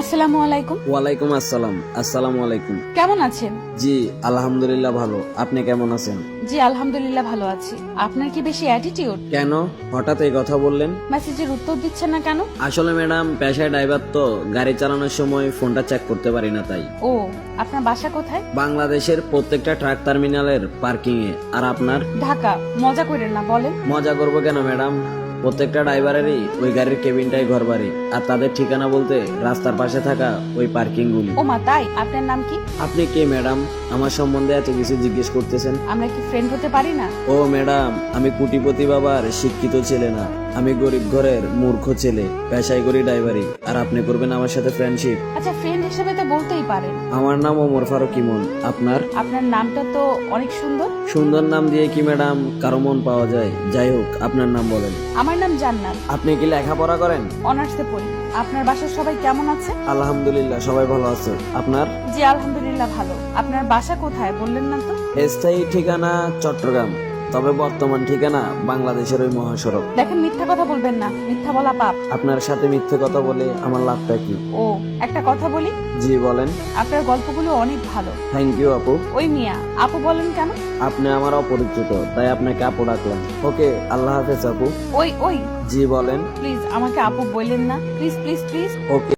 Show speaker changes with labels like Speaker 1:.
Speaker 1: আসসালামু আলাইকুম।
Speaker 2: ওয়ালাইকুম আসসালাম। আসসালামু আলাইকুম।
Speaker 1: কেমন আছেন?
Speaker 2: জি আলহামদুলিল্লাহ ভালো। আপনি কেমন আছেন?
Speaker 1: জি আলহামদুলিল্লাহ ভালো আছি। আপনার কি বেশি অ্যাটিটিউড
Speaker 2: কেন? হঠাৎ এই কথা বললেন?
Speaker 1: মেসেজের উত্তর দিচ্ছেন না কেন?
Speaker 2: আসলে ম্যাডাম পেশায় ড্রাইভার তো গাড়ি চালানোর সময় ফোনটা চেক করতে পারি না তাই।
Speaker 1: ও আপনার বাসা কোথায়?
Speaker 2: বাংলাদেশের প্রত্যেকটা ট্রাক টার্মিনালের পার্কিং এ আর আপনার?
Speaker 1: ঢাকা। মজা করেন না বলেন।
Speaker 2: মজা করব কেন ম্যাডাম? প্রত্যেকটা ড্রাইভারেরই ওই গাড়ির কেবিনটাই ঘর বাড়ি আর তাদের ঠিকানা বলতে রাস্তার পাশে থাকা ওই পার্কিং গুলি
Speaker 1: ও মা তাই? আপনার নাম কি?
Speaker 2: আপনি কে ম্যাডাম? আমার সম্বন্ধে এত কিছু জিজ্ঞেস করতেছেন?
Speaker 1: আমরা কি ফ্রেন্ড হতে পারি না?
Speaker 2: ও ম্যাডাম আমি কুটিপতি বাবার শিক্ষিত ছেলে না। আমি গরিব ঘরের মূর্খ ছেলে পেশায় করি ড্রাইভারি। আর আপনি করবেন আমার সাথে ফ্রেন্ডশিপ
Speaker 1: আচ্ছা ফ্রেন্ড হিসেবে তো বলতেই পারেন।
Speaker 2: আমার নাম ওমর ফারুক ইমন। আপনার?
Speaker 1: আপনার নামটা তো অনেক সুন্দর।
Speaker 2: সুন্দর নাম দিয়ে কি ম্যাডাম কারও মন পাওয়া যায়? যাই হোক আপনার নাম বলেন।
Speaker 1: আমার নাম জান্নাত।
Speaker 2: আপনি কি লেখাপড়া করেন?
Speaker 1: অনার্সে পড়ি। আপনার বাসার সবাই কেমন আছে?
Speaker 2: আলহামদুলিল্লাহ সবাই ভালো আছে। আপনার?
Speaker 1: জি আলহামদুলিল্লাহ ভালো। আপনার বাসা কোথায় বললেন না তো?
Speaker 2: স্থায়ী ঠিকানা চট্টগ্রাম। তবে বর্তমান ঠিকানা বাংলাদেশের ওই মহাসড়ক।
Speaker 1: দেখেন মিথ্যা কথা বলবেন না। মিথ্যা বলা পাপ।
Speaker 2: আপনার সাথে মিথ্যে কথা বলে আমার লাভটা কি?
Speaker 1: ও একটা কথা বলি?
Speaker 2: জি বলেন।
Speaker 1: আপনার গল্পগুলো অনেক ভালো।
Speaker 2: থ্যাংক ইউ আপু।
Speaker 1: ওই মিয়া আপু বলেন কেন?
Speaker 2: আপনি আমার অপরিচিত তাই আপনাকে আপু ডাকলাম। ওকে আল্লাহ হাফেজ আপু।
Speaker 1: ওই ওই।
Speaker 2: জি বলেন।
Speaker 1: প্লিজ আমাকে আপু বললেন না। Please please please
Speaker 2: okay.